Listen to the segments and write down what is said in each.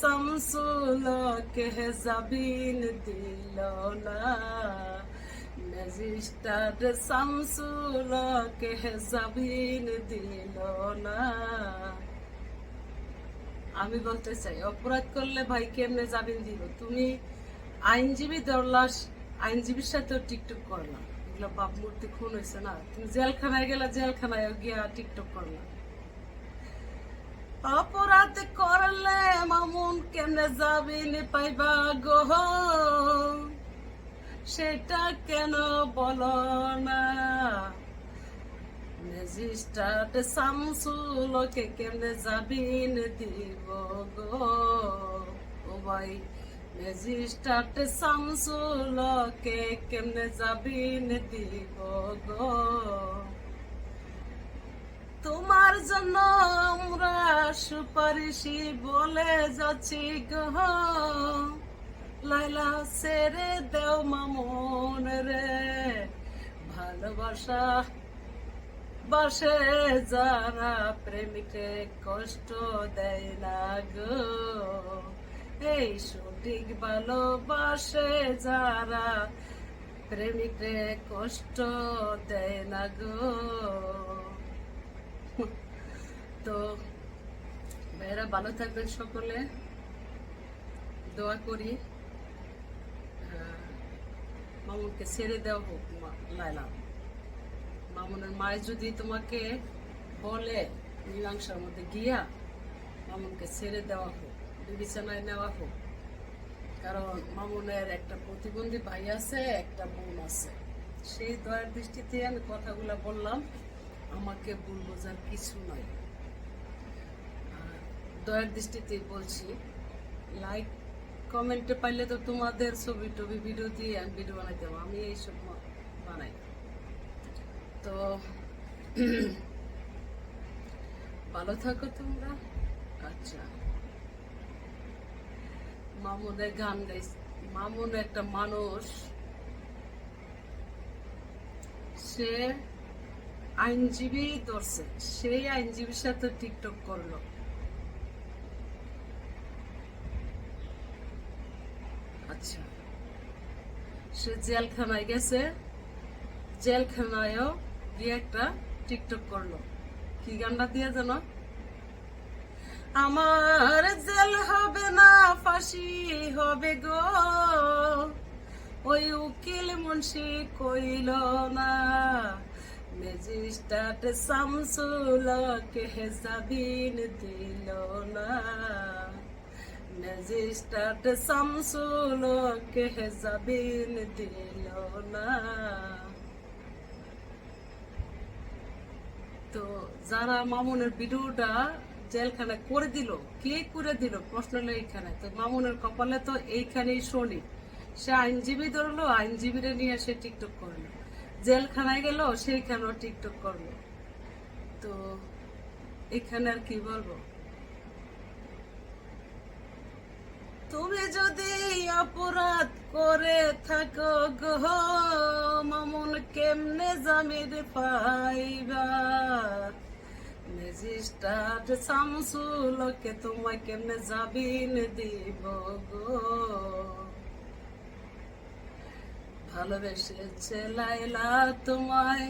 শামসুল কে জাবিন দিল না। ম্যাজিস্ট্রেট শামসুল কে জাবিন দিল না। আমি বলতে চাই, অপরাধ করলে ভাই কেমনে জামিন দিব তুমি আইনজীবী দরলাস আইনজীবীর সাথে টিকটক করলাম এগুলো বাপ মূর্তি খুন হয়েছে না। তুমি জেলখানায় গেলা জেলখানায় গিয়া টিকটক করলাম অপরাধ করলে মামুন কেমনে জামিন পাইবা গো? সেটা কেন বল না? ম্যাজিস্ট্রেট শামসুলকে কেমনে জামিন দিব গো? ও ভাই, ম্যাজিস্ট্রেট শামসুলকে কেমনে জামিন দিব গো? তোমার জন্য সুপারিশি বলে যাচ্ছি গো লাইলা সেরে দেও মামুন রে। ভালোবাসা বাসে যারা প্রেমিকে কষ্ট দেয় না গো। এই সঠিক ভালোবাসে যারা প্রেমিকে কষ্ট দেয় না গো। তো ভাইয়েরা ভালো থাকবেন সকলে। দোয়া করি। মামুনকে ছেড়ে দেওয়া হোক লাইলা মামুনের মায় যদি তোমাকে বলে মীমাংসার মধ্যে গিয়া মামুনকে ছেড়ে দেওয়া হোক, বিবেচনায় নেওয়া হোক, কারণ মামুনের একটা প্রতিবন্ধী ভাই আছে, একটা বোন আছে। সেই দয়ার দৃষ্টিতে আমি কথাগুলো বললাম, আমাকে ভুল বোঝার কিছু নয় দয়ার দৃষ্টিতে বলছি লাইক কমেন্টে পাইলে তো তোমাদের ছবি টবি ভিডিও দিয়ে আমি ভিডিও বানাইতে হবে। আমি এইসব বানাই। তো, ভালো থাকো তোমরা। আচ্ছা। মামুনের গান গাইস মামুন একটা মানুষ, সে আইনজীবী ধরছে। সেই আইনজীবীর সাথে টিকটক করল। আচ্ছা। সে জেলখানায় গেছে, জেলখানায়ও গিয়ে একটা টিকটক করল। কি গানটা দিয়ে জানো? আমার জেল হবে না, ফাঁসি হবে গো। ওই উকিল মুন্সি কইল, না ম্যাজিস্ট্রেট শামসুল কে জামিন দিল না। ম্যাজিস্ট্রেট শামসুল কে জামিন দিল না তো যারা মামুনের ভিডিওটা জেলখানে করে দিল, কে করে দিল, প্রশ্ন হলো এইখানে। তো মামুনের কপালে তো এইখানেই শনি। সে আইনজীবী ধরলো, আইনজীবীরে নিয়ে সে টিকটক করল। জেলখানায় গেল, সেইখানেও টিকটক করল। তো এখানে আর কি বলব? তুমি যদি অপরাধ করে থাকো গো, মামুন কেমনে জামির পাইবা? ম্যাজিস্ট্রেট শামসুলকে তোমায় কেমনে জামিন দিব গো? ভালোবেসেছে লাইলা তোমায়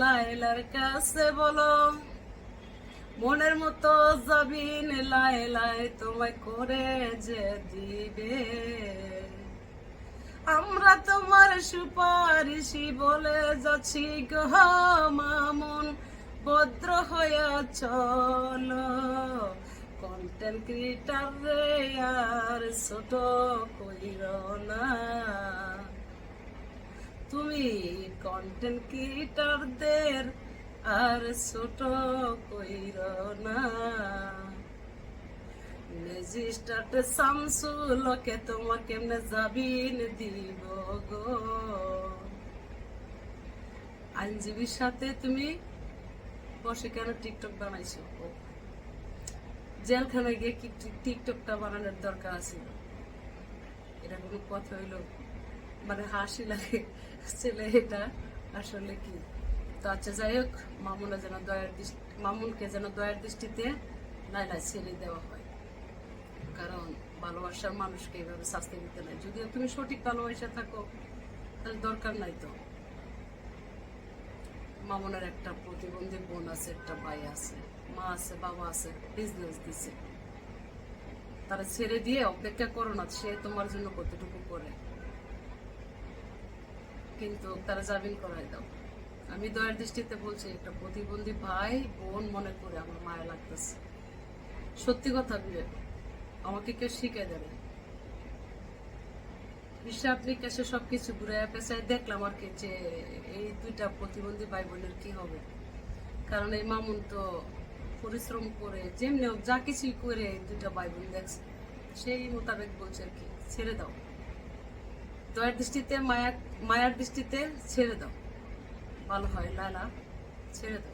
লাইলার কাছে বলো। মনের মতো জাবিন লাই লাই তোমায় করে যে দিবে। আমরা তোমার সুপারিশি বলে যাচ্ছি গো মামুন, ভদ্র হয়ে চলো। কন্টেন্ট ক্রিয়েটার রে আর ছোট কইর না। তুমি কন্টেন্ট ক্রিয়েটারদের আর ছোট কইর না। রেজিস্টার্ড শামসুলকে তোমাকে কেমনে জাবিন দিব গো? আইনজীবীর সাথে তুমি বসে কেন টিকটক বানাইছো? জেলখানায় গিয়ে কি টিকটকটা বানানোর দরকার আছে? এটা কোনো কথা হইল? মানে হাসি লাগে। ছেলে এটা আসলে কি? তো আচ্ছা যাই হোক মামুনা যেন দয়ার দৃষ্টি, মামুনকে যেন দয়ার দৃষ্টিতে লাইলা ছেড়ে দেওয়া হয়। কারণ ভালোবাসার মানুষকে এইভাবে শাস্তি দিতে নাই। যদিও তুমি সঠিক ভালোবাসা থাকো, তাহলে দরকার নাই তো। মামনের একটা প্রতিবন্ধী বোন আছে, একটা ভাই আছে, মা আছে, বাবা আছে বিজনেস দিছে। তারা ছেড়ে দিয়ে অপেক্ষা করো না, সে তোমার জন্য কতটুকু করে। কিন্তু তারা জামিন করাই দাও। আমি দয়ার দৃষ্টিতে বলছি, একটা প্রতিবন্ধী ভাই, বোন মনে করে আমার মায়া লাগতেছে। সত্যি কথা, বিয়ে। আমাকে কেউ শিখে দেবে হিসাব নিকাশে সবকিছু ঘুরে পেঁচায় দেখলাম আর কি যে এই দুইটা প্রতিবন্ধী ভাই বোনের কি হবে। কারণ এই মামুন তো পরিশ্রম করে, যেমনি যা কিছুই করে এই দুইটা ভাই বোন দেখছে, সেই মোতাবেক বলছে আর কি, ছেড়ে দাও। দয়ার দৃষ্টিতে, মায়া, মায়ার দৃষ্টিতে ছেড়ে দাও। ভালো হয় না ছেড়ে দাও।